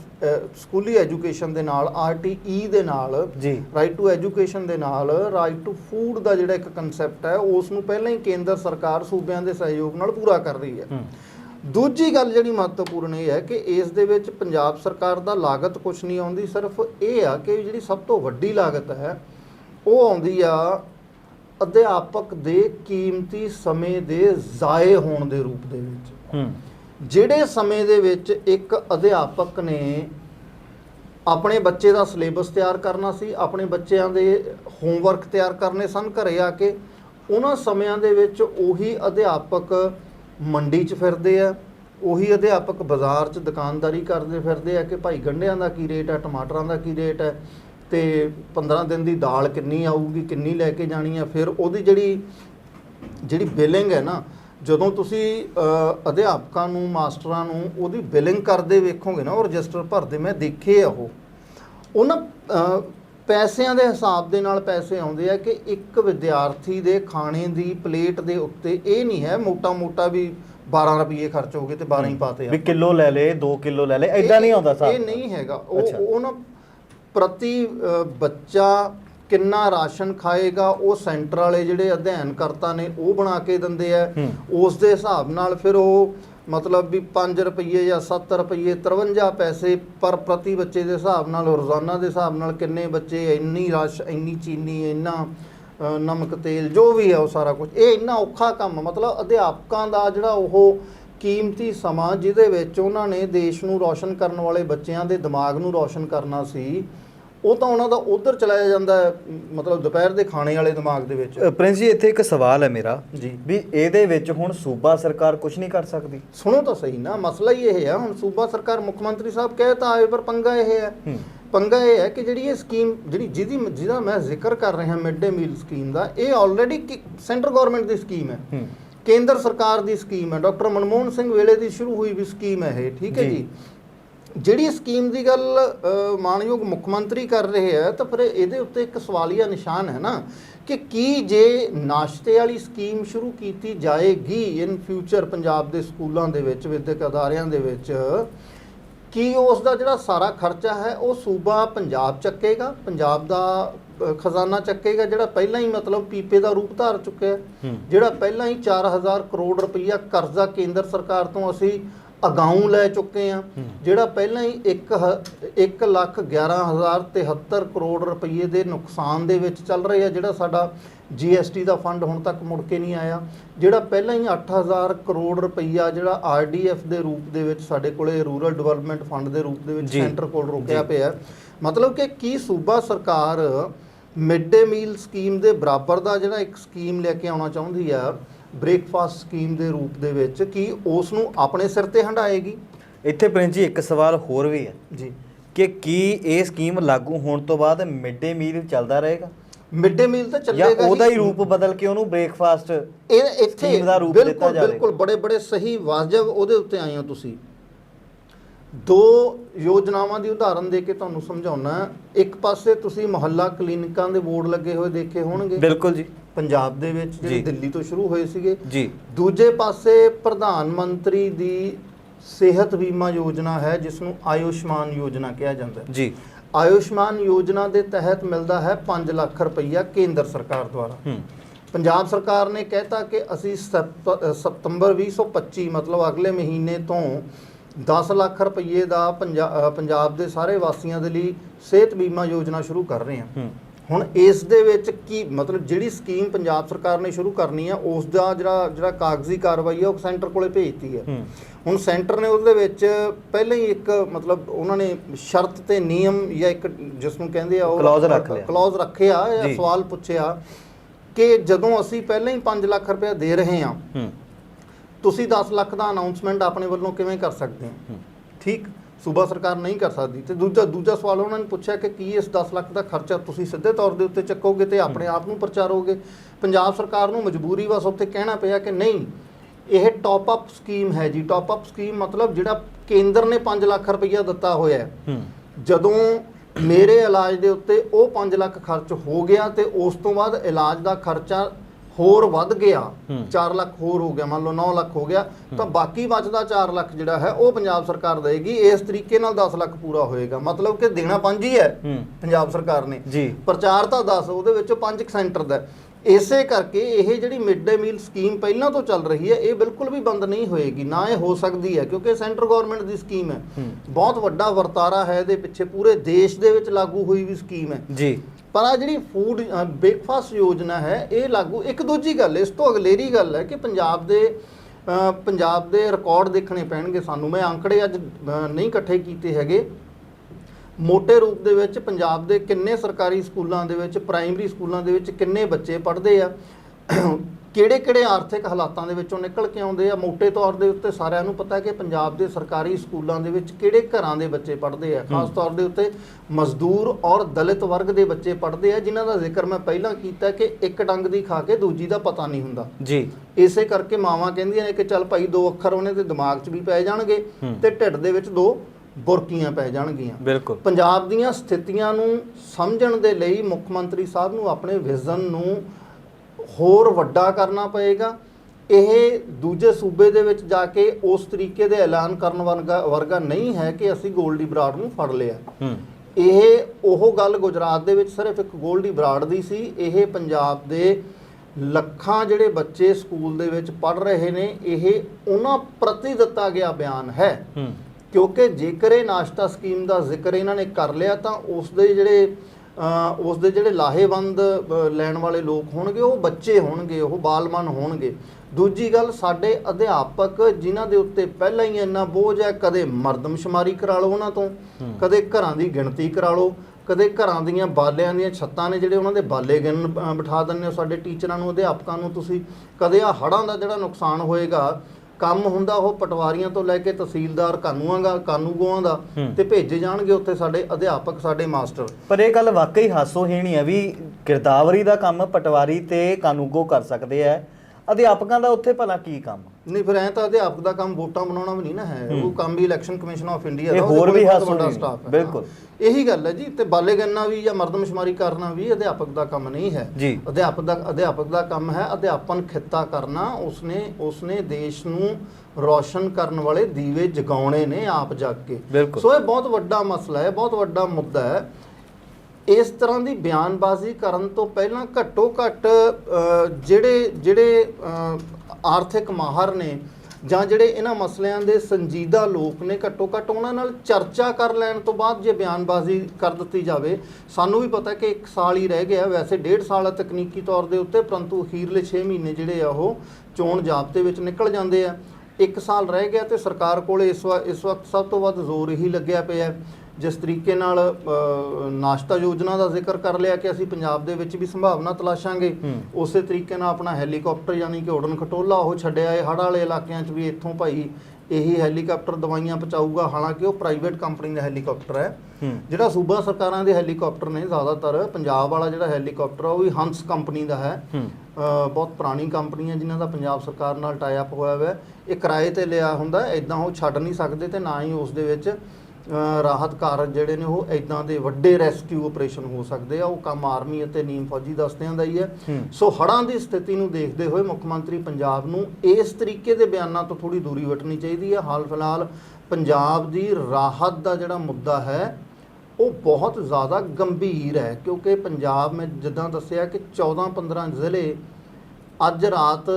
ਸਕੂਲੀ ਐਜੂਕੇਸ਼ਨ ਦੇ ਨਾਲ ਆਰਟੀਈ ਦੇ ਨਾਲ ਜੀ। ਰਾਈਟ ਟੂ ਐਜੂਕੇਸ਼ਨ ਦੇ ਨਾਲ ਰਾਈਟ ਟੂ ਫੂਡ ਦਾ ਜਿਹੜਾ ਇੱਕ ਕਨਸੈਪਟ ਹੈ ਉਸ ਨੂੰ ਪਹਿਲਾਂ ਹੀ ਕੇਂਦਰ ਸਰਕਾਰ ਸੂਬਿਆਂ ਦੇ ਸਹਿਯੋਗ ਨਾਲ ਪੂਰਾ ਕਰ ਰਹੀ ਹੈ। ਹੂੰ। ਦੂਜੀ ਗੱਲ ਜਿਹੜੀ ਮਹੱਤਵਪੂਰਨ ਇਹ ਹੈ ਕਿ ਇਸ ਦੇ ਵਿੱਚ ਪੰਜਾਬ ਸਰਕਾਰ ਦਾ ਲਾਗਤ ਕੁਝ ਨਹੀਂ ਆਉਂਦੀ ਸਿਰਫ ਇਹ ਆ ਕਿ ਜਿਹੜੀ ਸਭ ਤੋਂ ਵੱਡੀ ਲਾਗਤ ਹੈ ਉਹ ਆਉਂਦੀ ਆ ਅਧਿਆਪਕ ਦੇ ਕੀਮਤੀ ਸਮੇਂ ਦੇ ਜ਼ਾਏ ਹੋਣ ਦੇ ਰੂਪ ਦੇ ਵਿੱਚ। ਹੂੰ। ਜਿਹੜੇ ਸਮੇਂ ਦੇ ਵਿੱਚ ਇੱਕ ਅਧਿਆਪਕ ਨੇ ਆਪਣੇ ਬੱਚੇ ਦਾ ਸਿਲੇਬਸ ਤਿਆਰ ਕਰਨਾ ਸੀ ਆਪਣੇ ਬੱਚਿਆਂ ਦੇ ਹੋਮਵਰਕ ਤਿਆਰ ਕਰਨੇ ਸਨ ਘਰੇ ਆ ਕੇ ਉਹਨਾਂ ਸਮਿਆਂ ਦੇ ਵਿੱਚ ਉਹੀ ਅਧਿਆਪਕ ਮੰਡੀ 'ਚ ਫਿਰਦੇ ਆ ਉਹੀ ਅਧਿਆਪਕ ਬਾਜ਼ਾਰ 'ਚ ਦੁਕਾਨਦਾਰੀ ਕਰਦੇ ਫਿਰਦੇ ਆ ਕਿ ਭਾਈ ਗੰਢਿਆਂ ਦਾ ਕੀ ਰੇਟ ਹੈ ਟਮਾਟਰਾਂ ਦਾ ਕੀ ਰੇਟ ਹੈ ਤੇ 15 ਦਿਨ ਦੀ ਦਾਲ ਕਿੰਨੀ ਆਊਗੀ ਕਿੰਨੀ ਲੈ ਕੇ ਜਾਣੀ ਆ ਫਿਰ ਉਹਦੀ ਜਿਹੜੀ ਜਿਹੜੀ ਬਿਲਿੰਗ ਹੈ ਨਾ ਜਦੋਂ ਤੁਸੀਂ ਅਧਿਆਪਕਾਂ ਨੂੰ ਮਾਸਟਰਾਂ ਨੂੰ ਉਹਦੀ ਬਿਲਿੰਗ ਕਰਦੇ ਵੇਖੋਗੇ ਨਾ ਉਹ ਰਜਿਸਟਰ ਭਰਦੇ ਮੈਂ ਦੇਖੇ ਆ ਉਹ ਉਹਨਾਂ ਪੈਸਿਆਂ ਦੇ ਹਿਸਾਬ ਦੇ ਨਾਲ ਪੈਸੇ ਆਉਂਦੇ ਆ ਕਿ ਇੱਕ ਵਿਦਿਆਰਥੀ ਦੇ ਖਾਣੇ ਦੀ ਪਲੇਟ ਦੇ ਉੱਤੇ ਇਹ ਨਹੀਂ ਹੈ ਮੋਟਾ-ਮੋਟਾ ਵੀ 12 ਰੁਪਏ ਖਰਚ ਹੋ ਗਏ ਤੇ 12 ਹੀ ਪਾਤੇ ਵੀ ਆ ਕਿਲੋ ਲੈ ਲੇ 2 ਕਿਲੋ ਲੈ ਲੇ ਐਦਾਂ ਨਹੀਂ ਆਉਂਦਾ ਇਹ ਸਾਹਿਬ ਨਹੀਂ ਹੈਗਾ। ਉਹ ਉਹ ਨਾ ਪ੍ਰਤੀ ਬੱਚਾ ਕਿੰਨਾ ਰਾਸ਼ਨ ਖਾਏਗਾ ਉਹ ਸੈਂਟਰ ਵਾਲੇ ਜਿਹੜੇ ਅਧਿਐਨ ਕਰਤਾ ਨੇ ਉਹ ਬਣਾ ਕੇ ਦਿੰਦੇ ਆ। ਉਸ ਦੇ ਹਿਸਾਬ ਨਾਲ ਫਿਰ ਉਹ ਮਤਲਬ ਵੀ 5 ਰੁਪਏ ਜਾਂ 7 ਰੁਪਏ 53 ਪੈਸੇ ਪਰ ਪ੍ਰਤੀ ਬੱਚੇ ਦੇ ਹਿਸਾਬ ਨਾਲ ਰੋਜ਼ਾਨਾ ਦੇ ਹਿਸਾਬ ਨਾਲ ਕਿੰਨੇ ਬੱਚੇ ਇੰਨੀ ਰਸ਼ ਇੰਨੀ ਚੀਨੀ ਇੰਨਾ ਨਮਕ ਤੇਲ ਜੋ ਵੀ ਹੈ ਉਹ ਸਾਰਾ ਕੁਝ ਇਹ ਇੰਨਾ ਔਖਾ ਕੰਮ ਮਤਲਬ ਅਧਿਆਪਕਾਂ ਦਾ ਜਿਹੜਾ ਉਹ ਕੀਮਤੀ ਸਮਾਂ ਜਿਹਦੇ ਵਿੱਚ ਉਹਨਾਂ ਨੇ ਦੇਸ਼ ਨੂੰ ਰੌਸ਼ਨ ਕਰਨ ਵਾਲੇ ਬੱਚਿਆਂ ਦੇ ਦਿਮਾਗ ਨੂੰ ਰੌਸ਼ਨ ਕਰਨਾ ਸੀ ਉਹ ਤਾਂ ਉਹਨਾਂ ਦਾ ਉਧਰ ਚਲਾਇਆ ਜਾਂਦਾ ਹੈ ਮਤਲਬ ਦੁਪਹਿਰ ਦੇ ਖਾਣੇ ਵਾਲੇ ਦਿਮਾਗ ਦੇ ਵਿੱਚ। ਪ੍ਰਿੰਸ ਜੀ ਇੱਥੇ ਇੱਕ ਸਵਾਲ ਹੈ ਮੇਰਾ ਜੀ। ਵੀ ਇਹਦੇ ਵਿੱਚ ਹੁਣ ਸੂਬਾ ਸਰਕਾਰ ਕੁਝ ਨਹੀਂ ਕਰ ਸਕਦੀ। ਸੁਣੋ ਤਾਂ ਸਹੀ ਨਾ ਮਸਲਾ ਹੀ ਇਹ ਹੈ ਹੁਣ ਸੂਬਾ ਸਰਕਾਰ ਮੁੱਖ ਮੰਤਰੀ ਸਾਹਿਬ ਕਹਿ ਤਾਂ ਆਏ ਪਰ ਪੰਗਾ ਇਹ ਹੈ। ਪੰਗਾ ਇਹ ਹੈ ਕਿ ਜਿਹੜੀ ਇਹ ਸਕੀਮ ਜਿਹੜੀ ਜਿਹਦੀ ਜਿਹਦਾ ਮੈਂ ਜ਼ਿਕਰ ਕਰ ਰਿਹਾ ਮਿਡ ਡੇ ਮੀਲ ਸਕੀਮ ਦਾ ਇਹ ਆਲਰੇਡੀ ਸੈਂਟਰ ਗਵਰਨਮੈਂਟ ਦੀ ਸਕੀਮ ਹੂੰ। ਕੇਂਦਰ ਸਰਕਾਰ ਦੀ ਸਕੀਮ ਹੈ ਡਾਕਟਰ ਮਨਮੋਹਨ ਸਿੰਘ ਵੇਲੇ ਦੀ ਸ਼ੁਰੂ ਹੋਈ ਵੀ ਸਕੀਮ ਹੈ ਇਹ ਠੀਕ ਹੈ ਜੀ। ਜਿਹੜੀ ਸਕੀਮ ਦੀ ਗੱਲ ਅ, ਮਾਣਯੋਗ ਮੁੱਖ ਮੰਤਰੀ ਕਰ ਰਹੇ ਹੈ ਤਾਂ ਫਿਰ ਇਹਦੇ ਉੱਤੇ ਇੱਕ ਸਵਾਲੀਆ ਨਿਸ਼ਾਨ ਹੈ ਨਾ ਕਿ ਕੀ ਜੇ ਨਾਸ਼ਤੇ ਵਾਲੀ ਸਕੀਮ ਸ਼ੁਰੂ ਕੀਤੀ ਜਾਏਗੀ ਇਨ ਫਿਊਚਰ ਪੰਜਾਬ ਦੇ ਸਕੂਲਾਂ ਦੇ ਵਿੱਚ ਵਿਦਿਅਕ ਅਦਾਰਿਆਂ ਦੇ ਵਿੱਚ ਕੀ ਉਸ ਦਾ ਜਿਹੜਾ ਸਾਰਾ ਖਰਚਾ ਹੈ ਉਹ ਸੂਬਾ ਪੰਜਾਬ ਚੱਕੇਗਾ? ਪੰਜਾਬ ਦਾ ਖਜ਼ਾਨਾ ਚੱਕੇਗਾ ਜਿਹੜਾ ਪਹਿਲਾਂ ਹੀ ਮਤਲਬ ਪੀਪੇ ਦਾ ਰੂਪ ਧਾਰ ਚੁੱਕਿਆ ਜਿਹੜਾ ਪਹਿਲਾਂ ਹੀ 4000 ਕਰੋੜ ਰੁਪਈਆ ਕਰਜ਼ਾ ਕੇਂਦਰ ਸਰਕਾਰ ਤੋਂ ਅਸੀਂ ਅਗਾਊਂ ਲੈ ਚੁੱਕੇ ਆ। ਜਿਹੜਾ ਪਹਿਲਾਂ ਹੀ 1 ਲੱਖ 11073 ਕਰੋੜ ਰੁਪਏ ਦੇ ਨੁਕਸਾਨ ਦੇ ਵਿੱਚ ਚੱਲ ਰਿਹਾ ਜਿਹੜਾ ਸਾਡਾ ਜੀਐਸਟੀ ਦਾ ਫੰਡ ਹੁਣ ਤੱਕ ਮੁੜ ਕੇ ਨਹੀਂ ਆਇਆ ਜਿਹੜਾ ਪਹਿਲਾਂ ਹੀ 8000 ਕਰੋੜ ਰੁਪਈਆ ਜਿਹੜਾ ਆਰਡੀਐਫ ਦੇ ਰੂਪ ਦੇ ਵਿੱਚ ਸਾਡੇ ਕੋਲੇ ਰੂਰਲ ਡਿਵੈਲਪਮੈਂਟ ਫੰਡ ਦੇ ਰੂਪ ਦੇ ਵਿੱਚ। ਸੈਂਟਰ ਕੋਲ ਰੁਕਿਆ। ਪਿਆ। ਮਤਲਬ ਕਿ ਕੀ ਸੂਬਾ ਸਰਕਾਰ ਮਿਡ ਡੇ ਮੀਲ ਸਕੀਮ ਦੇ ਬਰਾਬਰ ਦਾ ਜਿਹੜਾ ਇੱਕ ਸਕੀਮ ਲੈ ਕੇ ਆਉਣਾ ਚਾਹੁੰਦੀ ਆ ਬ੍ਰੇਕਫਾਸਟ ਸਕੀਮ ਦੇ ਰੂਪ ਦੇ ਵਿੱਚ ਕੀ ਉਸ ਨੂੰ ਆਪਣੇ ਸਿਰ ਤੇ ਹੰਡਾਏਗੀ ਇੱਥੇ ਪ੍ਰਿੰਸ ਜੀ ਇੱਕ ਸਵਾਲ ਹੋਰ ਵੀ ਹੈ। ਜੀ। ਕਿ ਕੀ ਇਹ ਸਕੀਮ ਲਾਗੂ ਹੋਣ ਤੋਂ ਬਾਅਦ ਮਿਡ ਡੇ ਮੀਲ ਚੱਲਦਾ ਰਹੇਗਾ? ਮਿਡ ਡੇ ਮੀਲ ਤਾਂ ਜਾਂ ਚੱਲੇਗਾ ਉਹਦਾ ਹੀ ਰੂਪ ਬਦਲ ਕੇ ਉਹਨੂੰ ਬ੍ਰੇਕਫਾਸਟ ਇਹ ਇੱਥੇ ਬਿਲਕੁਲ। ਬਿਲਕੁਲ ਬੜੇ ਬੜੇ ਸਹੀ ਵਾਜਬ ਉਹਦੇ ਉੱਤੇ ਆਏ ਹੋ ਤੁਸੀਂ। ਦੋ ਯੋਜਨਾਵਾਂ ਦੀ ਉਦਾਹਰਨ ਦੇ ਕੇ ਤੁਹਾਨੂੰ ਸਮਝਾਉਣਾ। ਇੱਕ ਪਾਸੇ ਤੁਸੀਂ ਮੁਹੱਲਾ ਕਲੀਨਿਕਾਂ ਦੇ ਬੋਰਡ ਲੱਗੇ ਹੋਏ ਦੇਖੇ ਹੋਣਗੇ। ਬਿਲਕੁਲ ਜੀ। ਪੰਜਾਬ ਦੇ ਵਿੱਚ ਜਿਹੜੇ। ਦਿੱਲੀ ਤੋਂ ਸ਼ੁਰੂ ਹੋਏ ਸੀਗੇ। ਜੀ। ਦੂਜੇ ਪਾਸੇ ਪ੍ਰਧਾਨ ਮੰਤਰੀ ਦੀ ਸਿਹਤ ਬੀਮਾ ਯੋਜਨਾ ਹੈ ਜਿਸ ਨੂੰ ਆਯੁਸ਼ਮਾਨ ਯੋਜਨਾ ਕਿਹਾ ਜਾਂਦਾ ਹੈ। ਜੀ। ਆਯੁਸ਼ਮਾਨ ਯੋਜਨਾ ਦੇ ਤਹਿਤ ਮਿਲਦਾ ਹੈ 5 ਲੱਖ ਰੁਪਈਆ ਕੇਂਦਰ ਸਰਕਾਰ ਦੁਆਰਾ। ਪੰਜਾਬ ਸਰਕਾਰ ਨੇ ਕਹਿਤਾ ਕਿ ਅਸੀਂ ਸਤੰਬਰ 2025 ਮਤਲਬ ਅਗਲੇ ਮਹੀਨੇ ਤੋਂ 10 ਲੱਖ ਰੁਪਏ ਦਾ ਪੰਜਾਬ ਦੇ ਸਾਰੇ ਵਾਸੀਆਂ ਦੇ ਲਈ ਸਿਹਤ ਬੀਮਾ ਯੋਜਨਾ ਸ਼ੁਰੂ ਕਰ ਰਹੇ ਹਾਂ। ਹੂੰ। ਹੁਣ ਇਸ ਦੇ ਵਿੱਚ ਕੀ ਮਤਲਬ ਜਿਹੜੀ ਸਕੀਮ ਪੰਜਾਬ ਸਰਕਾਰ ਨੇ ਸ਼ੁਰੂ ਕਰਨੀ ਹੈ ਉਸ ਦਾ ਜਿਹੜਾ ਜਿਹੜਾ ਕਾਗਜ਼ੀ ਕਾਰਵਾਈ ਹੈ ਉਹ ਸੈਂਟਰ ਕੋਲੇ ਭੇਜਤੀ ਹੂੰ ਹੁਣ ਸੈਂਟਰ ਨੇ ਉਹਦੇ ਵਿੱਚ ਪਹਿਲਾਂ ਹੀ ਇੱਕ ਮਤਲਬ ਉਹਨਾਂ ਨੇ ਸ਼ਰਤ ਤੇ ਨਿਯਮ ਜਾਂ ਇੱਕ ਜਿਸ ਨੂੰ ਕਹਿੰਦੇ ਆ ਰੱਖ ਲਿਆ। ਕਲੌਜ਼ ਰੱਖਿਆ ਜਾਂ। ਸਵਾਲ ਪੁੱਛਿਆ ਕਿ ਜਦੋਂ ਅਸੀਂ ਪਹਿਲਾਂ ਹੀ 5 ਲੱਖ ਰੁਪਏ ਦੇ ਰਹੇ ਹਾਂ ਹੂੰ ਤੁਸੀਂ 10 ਲੱਖ ਦਾ ਅਨਾਉਂਸਮੈਂਟ ਆਪਣੇ ਵੱਲੋਂ ਕਿਵੇਂ ਕਰ ਸਕਦੇ ਹੂੰ। ਠੀਕ ਸੂਬਾ ਸਰਕਾਰ ਨਹੀਂ ਕਰ ਸਕਦੀ। ਤੇ ਦੂਜਾ ਦੂਜਾ ਸਵਾਲ ਉਹਨਾਂ ਨੇ ਪੁੱਛਿਆ ਕਿ ਕੀ ਇਸ 10 ਲੱਖ ਦਾ ਖਰਚਾ ਤੁਸੀਂ ਸਿੱਧੇ ਤੌਰ ਦੇ ਉੱਤੇ ਚੱਕੋਗੇ ਤੇ ਆਪਣੇ ਆਪ ਨੂੰ ਪ੍ਰਚਾਰੋਗੇ ਪੰਜਾਬ ਸਰਕਾਰ ਨੂੰ ਮਜਬੂਰੀ ਵਸ ਉੱਤੇ ਕਹਿਣਾ ਪਿਆ ਕਿ ਨਹੀਂ ਇਹ ਟਾਪ ਅਪ ਸਕੀਮ ਹੈ ਜੀ। ਟਾਪ ਅਪ ਸਕੀਮ ਮਤਲਬ ਜਿਹੜਾ ਕੇਂਦਰ ਨੇ 5 ਲੱਖ ਰੁਪਈਆ ਦਿੱਤਾ ਹੋਇਆ ਜਦੋਂ ਮੇਰੇ ਇਲਾਜ ਦੇ ਉੱਤੇ ਉਹ 5 ਲੱਖ ਖਰਚ ਹੋ ਗਿਆ ਤੇ ਉਸ ਤੋਂ ਬਾਅਦ ਇਲਾਜ ਦਾ ਖਰਚਾ ਹੋਰ ਵੱਧ ਗਿਆ ਹੂੰ। 4 ਲੱਖ ਹੋਰ ਹੋ ਗਿਆ ਮੰਨ ਲਓ 9 ਲੱਖ ਹੋ ਗਿਆ ਤਾਂ ਬਾਕੀ ਬਚਦਾ 4 ਲੱਖ ਜਿਹੜਾ ਹੈ ਉਹ ਪੰਜਾਬ ਸਰਕਾਰ ਦੇਗੀ ਇਸ ਤਰੀਕੇ ਨਾਲ 10 ਲੱਖ ਪੂਰਾ ਹੋਏਗਾ। ਮਤਲਬ ਕਿ ਦੇਣਾ 5 ਹੀ ਹੈ ਪੰਜਾਬ ਸਰਕਾਰ ਨੇ। ਪ੍ਰਚਾਰ ਤਾਂ 10 ਉਹਦੇ ਵਿੱਚੋਂ 5 ਸੈਂਟਰ ਦਾ। ਇਸੇ ਕਰਕੇ ਇਹ ਜਿਹੜੀ ਮਿਡ ਡੇ ਮੀਲ ਸਕੀਮ ਪਹਿਲਾਂ ਤੋਂ ਚੱਲ ਰਹੀ ਹੈ ਇਹ ਬਿਲਕੁਲ ਵੀ ਬੰਦ ਨਹੀਂ ਹੋਏਗੀ ਨਾ ਇਹ ਹੋ ਸਕਦੀ ਹੈ ਕਿਉਂਕਿ ਸੈਂਟਰ ਗਵਰਨਮੈਂਟ ਦੀ ਸਕੀਮ ਹੂੰ। ਬਹੁਤ ਵੱਡਾ ਵਰਤਾਰਾ ਹੈ ਇਹਦੇ ਪਿੱਛੇ ਪੂਰੇ ਦੇਸ਼ ਦੇ ਵਿੱਚ ਲਾਗੂ ਹੋਈ ਵੀ ਸਕੀਮ ਹੈ। ਜੀ। ਪਰ ਆ ਜਿਹੜੀ ਫੂਡ ਬ੍ਰੇਕਫਾਸਟ ਯੋਜਨਾ ਹੈ, ਇਹ ਲਾਗੂ ਇੱਕ ਦੂਜੀ ਗੱਲ, ਇਸ ਤੋਂ ਅਗਲੇਰੀ ਗੱਲ ਹੈ ਕਿ ਪੰਜਾਬ ਦੇ ਪੰਜਾਬ ਦੇ ਰਿਕਾਰਡ ਦੇਖਣੇ ਪੈਣਗੇ ਸਾਨੂੰ। ਮੈਂ ਅੰਕੜੇ ਅੱਜ ਨਹੀਂ ਇਕੱਠੇ ਕੀਤੇ ਹੈਗੇ। ਮੋٹے ਰੂਪ ਦੇ ਵਿੱਚ ਪੰਜਾਬ ਦੇ ਕਿੰਨੇ ਸਰਕਾਰੀ ਸਕੂਲਾਂ ਦੇ ਵਿੱਚ ਪ੍ਰਾਇਮਰੀ ਸਕੂਲਾਂ ਦੇ ਵਿੱਚ ਕਿੰਨੇ ਬੱਚੇ ਪੜ੍ਹਦੇ ਆ। ਕਿਹੜੇ ਕਿਹੜੇ ਆਰਥਿਕ ਹਾਲਾਤਾਂ ਦੇ ਵਿੱਚੋਂ ਨਿਕਲ ਕੇ ਆਉਂਦੇ ਆ? ਮੋٹے ਤੌਰ ਦੇ ਉੱਤੇ ਸਾਰਿਆਂ ਨੂੰ ਪਤਾ ਹੈ ਕਿ ਪੰਜਾਬ ਦੇ ਸਰਕਾਰੀ ਸਕੂਲਾਂ ਦੇ ਵਿੱਚ ਕਿਹੜੇ ਘਰਾਂ ਦੇ ਬੱਚੇ ਪੜ੍ਹਦੇ ਆ? ਖਾਸ ਤੌਰ ਦੇ ਉੱਤੇ ਮਜ਼ਦੂਰ ਔਰ ਦਲਿਤ ਵਰਗ ਦੇ ਬੱਚੇ ਪੜ੍ਹਦੇ ਆ ਜਿਨ੍ਹਾਂ ਦਾ ਜ਼ਿਕਰ ਮੈਂ ਪਹਿਲਾਂ ਕੀਤਾ ਕਿ ਇੱਕ ਡੰਗ ਦੀ ਖਾ ਕੇ ਦੂਜੀ ਦਾ ਪਤਾ ਨਹੀਂ ਹੁੰਦਾ। ਜੀ। ਇਸੇ ਕਰਕੇ ਮਾਵਾਂ ਕਹਿੰਦੀਆਂ ਨੇ ਕਿ ਚੱਲ ਭਾਈ ਦੋ ਅੱਖਰ ਉਹਨੇ ਤੇ ਦਿਮਾਗ 'ਚ ਵੀ ਪੈ ਜਾਣਗੇ। ਤੇ ਢਿੱਡ ਦੇ ਵਿੱਚ ਦੋ ਬੁਰਕੀਆਂ ਪੈ ਜਾਣਗੀਆਂ। ਬਿਲਕੁਲ। ਪੰਜਾਬ ਦੀਆਂ ਸਥਿਤੀਆਂ ਨੂੰ ਸਮਝਣ ਦੇ ਲਈ ਮੁੱਖ ਮੰਤਰੀ ਸਾਹਿਬ ਨੂੰ ਆਪਣੇ ਵਿਜ਼ਨ ਨੂੰ ਹੋਰ ਵੱਡਾ ਕਰਨਾ ਪਏਗਾ ਇਹ ਦੂਜੇ ਸੂਬੇ ਦੇ ਵਿੱਚ ਜਾ ਕੇ ਉਸ ਤਰੀਕੇ ਦੇ ਐਲਾਨ ਕਰਨ ਵਰਗਾ ਵਰਗਾ ਨਹੀਂ ਹੈ ਕਿ ਅਸੀਂ ਗੋਲਡੀ ਬਰਾੜ ਨੂੰ ਫੜ ਲਿਆ। ਇਹ ਉਹ ਗੱਲ ਗੁਜਰਾਤ ਦੇ ਵਿੱਚ ਸਿਰਫ ਇੱਕ ਗੋਲਡੀ ਬਰਾੜ ਦੀ ਸੀ। ਇਹ ਪੰਜਾਬ ਦੇ ਲੱਖਾਂ ਜਿਹੜੇ ਬੱਚੇ ਸਕੂਲ ਦੇ ਵਿੱਚ ਪੜ ਰਹੇ ਨੇ ਇਹ ਉਹਨਾਂ ਪ੍ਰਤੀ ਦਿੱਤਾ ਗਿਆ ਬਿਆਨ ਹੈ। ਕਿਉਂਕਿ ਜੇਕਰ ਇਹ ਨਾਸ਼ਤਾ ਸਕੀਮ ਦਾ ਜ਼ਿਕਰ ਇਹਨਾਂ ਨੇ ਕਰ ਲਿਆ ਤਾਂ ਉਸ ਦੇ ਜਿਹੜੇ ਉਸ ਦੇ ਜਿਹੜੇ ਲਾਹੇਵੰਦ ਲੈਣ ਵਾਲੇ ਲੋਕ ਹੋਣਗੇ ਉਹ ਬੱਚੇ ਹੋਣਗੇ ਉਹ ਬਾਲਮਨ ਹੋਣਗੇ ਦੂਜੀ ਗੱਲ ਸਾਡੇ ਅਧਿਆਪਕ ਜਿਨ੍ਹਾਂ ਦੇ ਉੱਤੇ ਪਹਿਲਾਂ ਹੀ ਇੰਨਾ ਬੋਝ ਹੈ ਕਦੇ ਮਰਦਮਸ਼ੁਮਾਰੀ ਕਰਾ ਲਓ ਉਹਨਾਂ ਤੋਂ। ਕਦੇ ਘਰਾਂ ਦੀ ਗਿਣਤੀ ਕਰਾ ਲਓ ਕਦੇ ਘਰਾਂ ਦੀਆਂ ਬਾਲਿਆਂ ਦੀਆਂ ਛੱਤਾਂ ਨੇ ਜਿਹੜੇ ਉਹਨਾਂ ਦੇ ਬਾਲੇ ਗਿਣ ਬਿਠਾ ਦਿੰਦੇ ਹੋ ਸਾਡੇ ਟੀਚਰਾਂ ਨੂੰ ਅਧਿਆਪਕਾਂ ਨੂੰ ਤੁਸੀਂ ਕਦੇ ਆ ਹੜ੍ਹਾਂ ਦਾ ਜਿਹੜਾ ਨੁਕਸਾਨ ਹੋਏਗਾ ਕੰਮ ਹੁੰਦਾ ਉਹ ਪਟਵਾਰੀਆਂ ਤੋਂ ਲੈ ਕੇ ਤਹਿਸੀਲਦਾਰ ਕਾਨੂੰਆਂ ਦਾ ਕਾਨੂੰਗੋਆਂ ਦਾ। ਤੇ ਭੇਜੇ ਜਾਣਗੇ ਉੱਥੇ ਸਾਡੇ ਅਧਿਆਪਕ ਸਾਡੇ ਮਾਸਟਰ। ਪਰ ਇਹ ਗੱਲ ਵਾਕਈ ਹਾਸੋਹੀਣੀ ਹੈ ਵੀ ਕਿਰਦਾਵਰੀ ਦਾ ਕੰਮ ਪਟਵਾਰੀ ਤੇ ਕਾਨੂੰਗੋ ਕਰ ਸਕਦੇ ਆ। ਅਧਿਆਪਕਾਂ ਦਾ ਉੱਥੇ ਭਲਾ ਕੀ ਕੰਮ? ਨਹੀਂ ਫਿਰ ਐ ਤਾਂ ਅਧਿਆਪਕ ਦਾ ਕੰਮ ਵੋਟਾਂ ਬਣਾਉਣਾ ਵੀ ਨਹੀਂ ਨਾ ਹੈ ਉਹ ਕੰਮ ਵੀ ਇਲੈਕਸ਼ਨ ਕਮਿਸ਼ਨ ਆਫ ਇੰਡੀਆ ਦਾ ਹੋਰ ਵੀ ਹਾਸੋਹੀਣੀ ਵੱਡਾ ਹੈ। ਬਿਲਕੁਲ। ਇਹੀ ਗੱਲ ਹੈ ਜੀ ਤੇ ਬਾਲੇ ਗੰਨਾ ਵੀ ਜਾਂ ਮਰਦਮਸ਼ੁਮਾਰੀ ਕਰਨਾ ਵੀ ਅਧਿਆਪਕ ਦਾ ਕੰਮ ਨਹੀਂ ਹੈ। ਅਧਿਆਪਕ ਦਾ ਅਧਿਆਪਕ ਦਾ ਕੰਮ ਹੈ ਅਧਿਆਪਨ ਖਿੱਤਾ ਕਰਨਾ ਉਸਨੇ ਉਸਨੇ ਦੇਸ਼ ਨੂੰ ਰੌਸ਼ਨ ਕਰਨ ਵਾਲੇ ਦੀਵੇ ਜਗਾਉਣੇ ਨੇ ਆਪ ਜਾ ਕੇ। ਸੋ ਇਹ ਬਹੁਤ ਵੱਡਾ ਮਸਲਾ ਹੈ ਬਹੁਤ ਵੱਡਾ ਮੁੱਦਾ ਹੈ ਇਸ ਤਰ੍ਹਾਂ ਦੀ ਬਿਆਨਬਾਜ਼ੀ ਕਰਨ ਤੋਂ ਪਹਿਲਾਂ ਘੱਟੋ ਘੱਟ ਜਿਹੜੇ ਜਿਹੜੇ ਆਰਥਿਕ ਮਾਹਰ ਨੇ ਜਾਂ ਜਿਹੜੇ ਇਹਨਾਂ ਮਸਲਿਆਂ ਦੇ ਸੰਜੀਦਾ ਲੋਕ ਨੇ ਘੱਟੋ ਘੱਟ ਉਹਨਾਂ ਨਾਲ ਚਰਚਾ ਕਰ ਲੈਣ ਤੋਂ ਬਾਅਦ ਜੇ ਬਿਆਨਬਾਜ਼ੀ ਕਰ ਦਿੱਤੀ ਜਾਵੇ, ਸਾਨੂੰ ਵੀ ਪਤਾ ਕਿ 1 ਸਾਲ ਹੀ ਰਹਿ ਗਿਆ, ਵੈਸੇ ਡੇਢ ਸਾਲ ਆ ਤਕਨੀਕੀ ਤੌਰ ਦੇ ਉੱਤੇ, ਪਰੰਤੂ ਅਖੀਰਲੇ 6 ਮਹੀਨੇ ਜਿਹੜੇ ਆ ਉਹ ਚੋਣ ਜਾਬਤੇ ਵਿੱਚ ਨਿਕਲ ਜਾਂਦੇ ਆ। 1 ਸਾਲ ਰਹਿ ਗਿਆ ਤੇ ਸਰਕਾਰ ਕੋਲ ਇਸ ਵਾ- ਇਸ ਵਕਤ ਸਭ ਤੋਂ ਵੱਧ ਜ਼ੋਰ ਹੀ ਲੱਗਿਆ ਪਿਆ ਹੈ ਜਿਸ ਤਰੀਕੇ ਨਾਲ ਅ, ਨਾਸ਼ਤਾ ਯੋਜਨਾ ਦਾ ਜ਼ਿਕਰ ਕਰ ਲਿਆ ਕਿ ਅਸੀਂ ਪੰਜਾਬ ਦੇ ਵਿੱਚ ਵੀ ਸੰਭਾਵਨਾ ਤਲਾਸ਼ਾਂਗੇ ਹੂੰ। ਉਸੇ ਤਰੀਕੇ ਨਾਲ ਆਪਣਾ ਹੈਲੀਕਾਪਟਰ ਯਾਨੀ ਕਿ ਉਡਨ ਖਟੋਲਾ ਉਹ ਛੱਡਿਆ ਏ ਹੜ੍ਹ ਵਾਲੇ ਇਲਾਕਿਆਂ 'ਚ ਵੀ ਇੱਥੋਂ ਭਾਈ ਇਹੀ ਹੈਲੀਕਾਪਟਰ ਦਵਾਈਆਂ ਪਹੁੰਚਾਊਗਾ ਹਾਲਾਂਕਿ ਉਹ ਪ੍ਰਾਈਵੇਟ ਕੰਪਨੀ ਦਾ ਹੈਲੀਕਾਪਟਰ ਹੈ ਹੂੰ ਜਿਹੜਾ ਸੂਬਾ ਸਰਕਾਰਾਂ ਦੇ ਹੈਲੀਕਾਪਟਰ ਨੇ ਜ਼ਿਆਦਾਤਰ ਪੰਜਾਬ ਵਾਲਾ ਜਿਹੜਾ ਹੈਲੀਕਾਪਟਰ ਆ ਉਹ ਵੀ ਹੰਸ ਕੰਪਨੀ ਦਾ ਹੈ ਹੂੰ ਅ, ਬਹੁਤ ਪੁਰਾਣੀ ਕੰਪਨੀ ਹੈ ਜਿਨ੍ਹਾਂ ਦਾ ਪੰਜਾਬ ਸਰਕਾਰ ਨਾਲ ਟਾਈ ਅਪ ਹੋਇਆ ਹੋਇਆ ਹੈ। ਇਹ ਕਿਰਾਏ ਤੇ ਲਿਆ ਹੁੰਦਾ ਇਦਾਂ ਉਹ ਛੱਡ ਨਹੀਂ ਸਕਦੇ ਤੇ ਨਾ ਹੀ ਉਸ ਦੇ ਵਿੱਚ ਰਾਹਤ ਕਾਰਜ ਜਿਹੜੇ ਨੇ ਉਹ ਇਦਾਂ ਦੇ ਵੱਡੇ ਰੈਸਕਿਊ ਆਪਰੇਸ਼ਨ ਹੋ ਸਕਦੇ ਆ। ਉਹ ਕੰਮ ਆਰਮੀ ਅਤੇ ਨੀਮ ਫੌਜੀ ਦਸਤਿਆਂ ਦਾ ਹੀ ਹੈ। ਸੋ ਹੜ੍ਹਾਂ ਦੀ ਸਥਿਤੀ ਨੂੰ ਦੇਖਦੇ ਹੋਏ ਮੁੱਖ ਮੰਤਰੀ ਪੰਜਾਬ ਨੂੰ ਇਸ ਤਰੀਕੇ ਦੇ ਬਿਆਨਾਂ ਤੋਂ ਥੋੜੀ ਦੂਰੀ ਵਟਣੀ ਚਾਹੀਦੀ ਹੈ। ਹਾਲ ਫਿਲਹਾਲ ਪੰਜਾਬ ਦੀ ਰਾਹਤ ਦਾ ਜਿਹੜਾ ਮੁੱਦਾ ਹੈ ਉਹ ਬਹੁਤ ਜ਼ਿਆਦਾ ਗੰਭੀਰ ਹੈ। ਕਿਉਂਕਿ ਪੰਜਾਬ ਮੈਂ ਜਿੱਦਾਂ ਦੱਸਿਆ ਕਿ 14-15 ਜ਼ਿਲ੍ਹੇ ਅੱਜ ਰਾਤ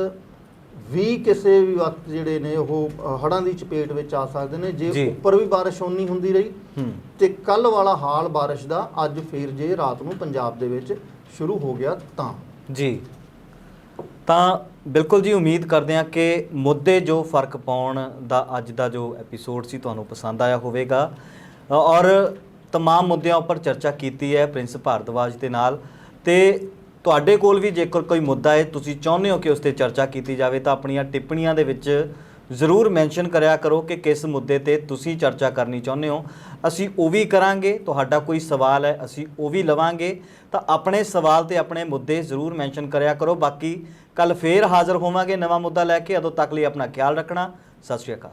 ਵੀ ਕਿਸੇ ਵੀ ਵਕਤ ਜਿਹੜੇ ਨੇ ਉਹ ਅ, ਹੜ੍ਹਾਂ ਦੀ ਚਪੇਟ ਵਿੱਚ ਆ ਸਕਦੇ ਨੇ ਜੀ। ਜੇ ਉੱਪਰ ਵੀ ਬਾਰਿਸ਼ ਹੋਣੀ ਹੁੰਦੀ ਰਹੀ ਹੂੰ ਤੇ ਕੱਲ ਵਾਲਾ ਹਾਲ ਬਾਰਿਸ਼ ਦਾ ਅੱਜ ਫੇਰ ਜੇ ਰਾਤ ਨੂੰ ਪੰਜਾਬ ਦੇ ਵਿੱਚ ਸ਼ੁਰੂ ਹੋ ਗਿਆ ਤਾਂ ਜੀ ਤਾਂ ਬਿਲਕੁਲ ਜੀ ਉਮੀਦ ਕਰਦੇ ਹਾਂ ਕਿ ਮੁੱਦੇ ਜੋ ਫਰਕ ਪਾਉਣ ਦਾ ਅੱਜ ਦਾ ਜੋ ਐਪੀਸੋਡ ਸੀ ਤੁਹਾਨੂੰ ਪਸੰਦ ਆਇਆ ਹੋਵੇਗਾ ਅ, ਔਰ तमाम ਮੁੱਦਿਆਂ ਉੱਪਰ ਚਰਚਾ ਕੀਤੀ ਹੈ ਪ੍ਰਿੰਸ ਭਾਰਦਵਾਜ ਦੇ ਨਾਲ ਤੇ ਤੁਹਾਡੇ ਕੋਲ ਵੀ ਜੇਕਰ ਕੋਈ ਮੁੱਦਾ ਹੈ, ਤੁਸੀਂ ਚਾਹੁੰਦੇ ਹੋ ਕਿ ਉਸ ਤੇ ਚਰਚਾ ਕੀਤੀ ਜਾਵੇ, ਤਾਂ ਆਪਣੀਆਂ ਟਿੱਪਣੀਆਂ ਦੇ ਵਿੱਚ ਜ਼ਰੂਰ ਮੈਂਸ਼ਨ ਕਰਿਆ ਕਰੋ ਕਿ ਕਿਸ ਮੁੱਦੇ ਤੇ ਤੁਸੀਂ ਚਰਚਾ ਕਰਨੀ ਚਾਹੁੰਦੇ ਹੋ। ਅਸੀਂ ਉਹ ਵੀ ਕਰਾਂਗੇ, ਤੁਹਾਡਾ ਕੋਈ ਸਵਾਲ ਹੈ, ਅਸੀਂ ਉਹ ਵੀ ਲਵਾਂਗੇ। ਤਾਂ ਆਪਣੇ ਸਵਾਲ ਤੇ ਆਪਣੇ ਮੁੱਦੇ ਜ਼ਰੂਰ ਮੈਂਸ਼ਨ ਕਰਿਆ ਕਰੋ। ਬਾਕੀ ਕੱਲ ਫੇਰ ਹਾਜ਼ਰ ਹੋਵਾਂਗੇ ਨਵਾਂ ਮੁੱਦਾ ਲੈ ਕੇ। ਅਦੋਂ ਤੱਕ ਲਈ ਆਪਣਾ ਖਿਆਲ ਰੱਖਣਾ। ਸਤਿ ਸ਼੍ਰੀ ਅਕਾਲ।